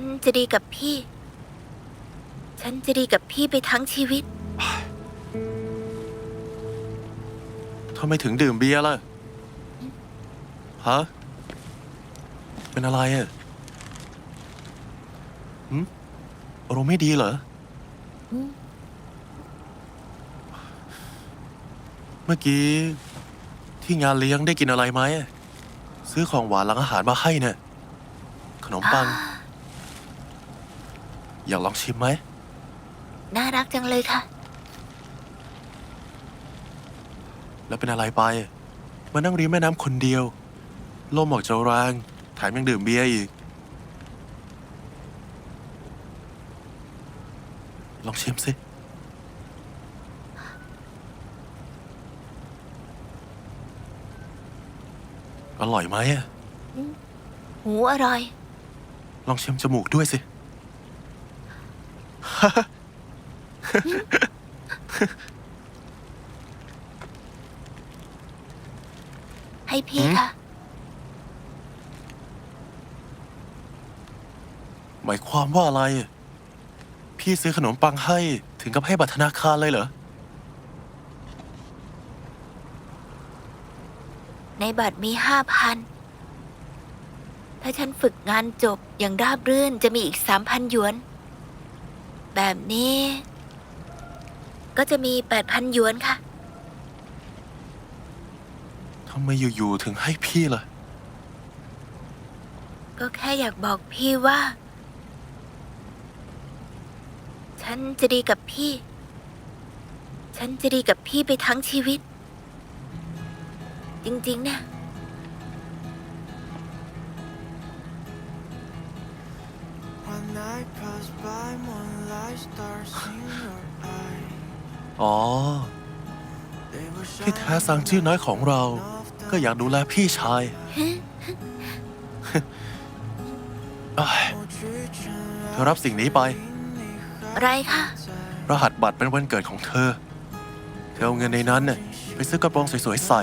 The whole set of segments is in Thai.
นจะดีกับพี่ ฉันจะดีกับพี่ไปทั้งชีวิต ทำไมถึงดื่มเบียร์ล่ะ ฮะ เป็นอะไรอะหืมอารมณ์ไม่ดีเหรอ เมื่อกี้ ที่งานเลี้ยงได้กินอะไรไหม ซื้อของหวานหลังอาหารมาให้เนี่ย ขนมปัง อ่า อยากลองชิมไหม น่ารักจังเลยค่ะ แล้วเป็นอะไรไป มานั่งริมแม่น้ำคนเดียว ลมออกจะแรงแถมยังดื่มเบียร์อีก ลองชิมสิ อร่อยไหมอะหูอร่อย ลองชิมจมูกด้วยสิ ให้พี่หืมค่ะ หมายความว่าอะไร พี่ซื้อขนมปังให้ถึงกับให้บัตรธนาคารเลยเหรอ ในบัตรมีห้าพัน ถ้าฉันฝึกงานจบอย่างราบรื่นจะมีอีกสามพันหยวน แบบนี้ ก็จะมีแปดพันหยวนค่ะ ทำไมอยู่ๆถึงให้พี่ล่ะ ก็แค่อยากบอกพี่ว่า ฉันจะดีกับพี่ ฉันจะดีกับพี่ไปทั้งชีวิต จริงๆนะ อ๋อ They were ที่แท้สังชื่อน้อยของเรา ก็อยากดูแลพี่ชายเอ้ยเธอรับสิ่งนี้ไป อะไรคะรหัสบัตรเป็นวันเกิดของเธอ เธอเอาเงินในนั้นน่ะไปซื้อกระโปรงสวยๆใส่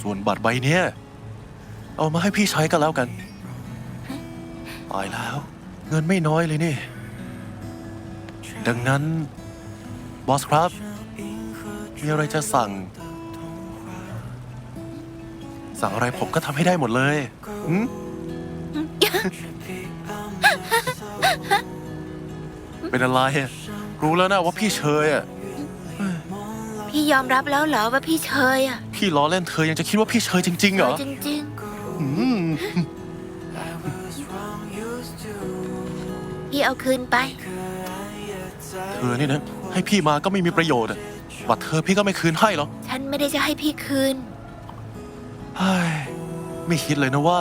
ส่วนบัตรใบเนี้ย เอามาให้พี่ใช้กันแล้วกัน ตายแล้ว เงินไม่น้อยเลยนี่ ดังนั้น บอสครับ มีอะไรจะสั่ง สั่งอะไรผมก็ทำให้ได้หมดเลยอืมเป็นอะไรอะรู้แล้วนะว่าพี่เชยอะ พี่ยอมรับแล้วเหรอว่าพี่เชยอะ พี่ล้อเล่นเธอยังจะคิดว่าพี่เชยจริงๆเหรอ จริงอืม พี่เอาคืนไป เธอนี่นะ ให้พี่มาก็ไม่มีประโยชน์อะบัตรเธอพี่ก็ไม่คืนให้หรอกฉันไม่ได้จะให้พี่คืน เฮ้ยไม่คิดเลยนะว่า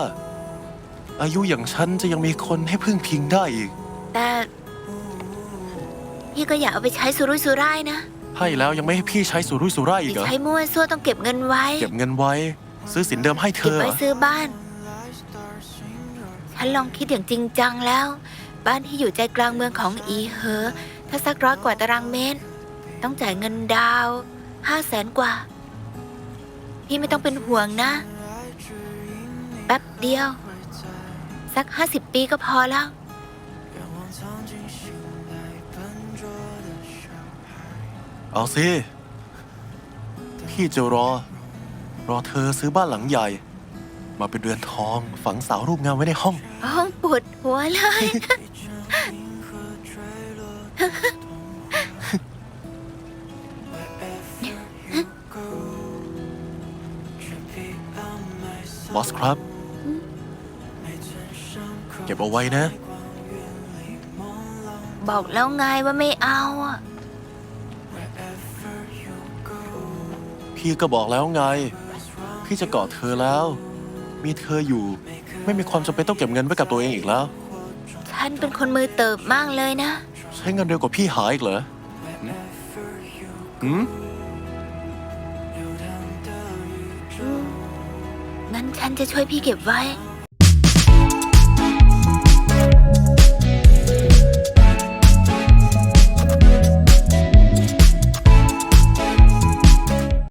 อายุอย่างฉันจะยังมีคนให้พึ่งพิงได้อีก แต่พี่ก็อย่าเอาไปใช้สุรุ่ยสุร่ายนะให้แล้วยังไม่ให้พี่ใช้สุรุ่ยสุร่ายอีอีกกเหรอ ใช้มั่วซั่วต้องเก็บเงินไว้เก็บเงินไว้ ซื้อสินเดิมให้เธเก็บอเหรไว้อ ซื้อบ้าน Moonlight stars in your ฉันลองคิดอย่างจริงจังแล้ว บ้านที่อยู่ใจกลางเมืองของอีเหอ ถ้าสักร้อยกว่าตารางเมตร ต้องจ่ายเงินดาวห้าแสนกว่า พี่ไม่ต้องเป็นห่วงนะ แป๊บเดียว สักห้าสิบปีก็พอแล้ว เอาสิ พี่จะรอ รอเธอซื้อบ้านหลังใหญ่ มาเป็นเดือนทองฝังสาวรูปงามไว้ในห้อง ห้องปวดหัวเลย บอสครับ เก็บเอาไว้นะ บอกแล้วไงว่าไม่เอาพี่ก็บอกแล้วไง พี่จะกอดเธอแล้ว มีเธออยู่ ไม่มีความจำเป็นต้องเก็บเงินไว้กับตัวเองอีกแล้ว ฉันเป็นคนมือเติบมากเลยนะ ใช้เงินเร็วกว่าพี่หาอีกเหรองั้นฉันจะช่วยพี่เก็บไว้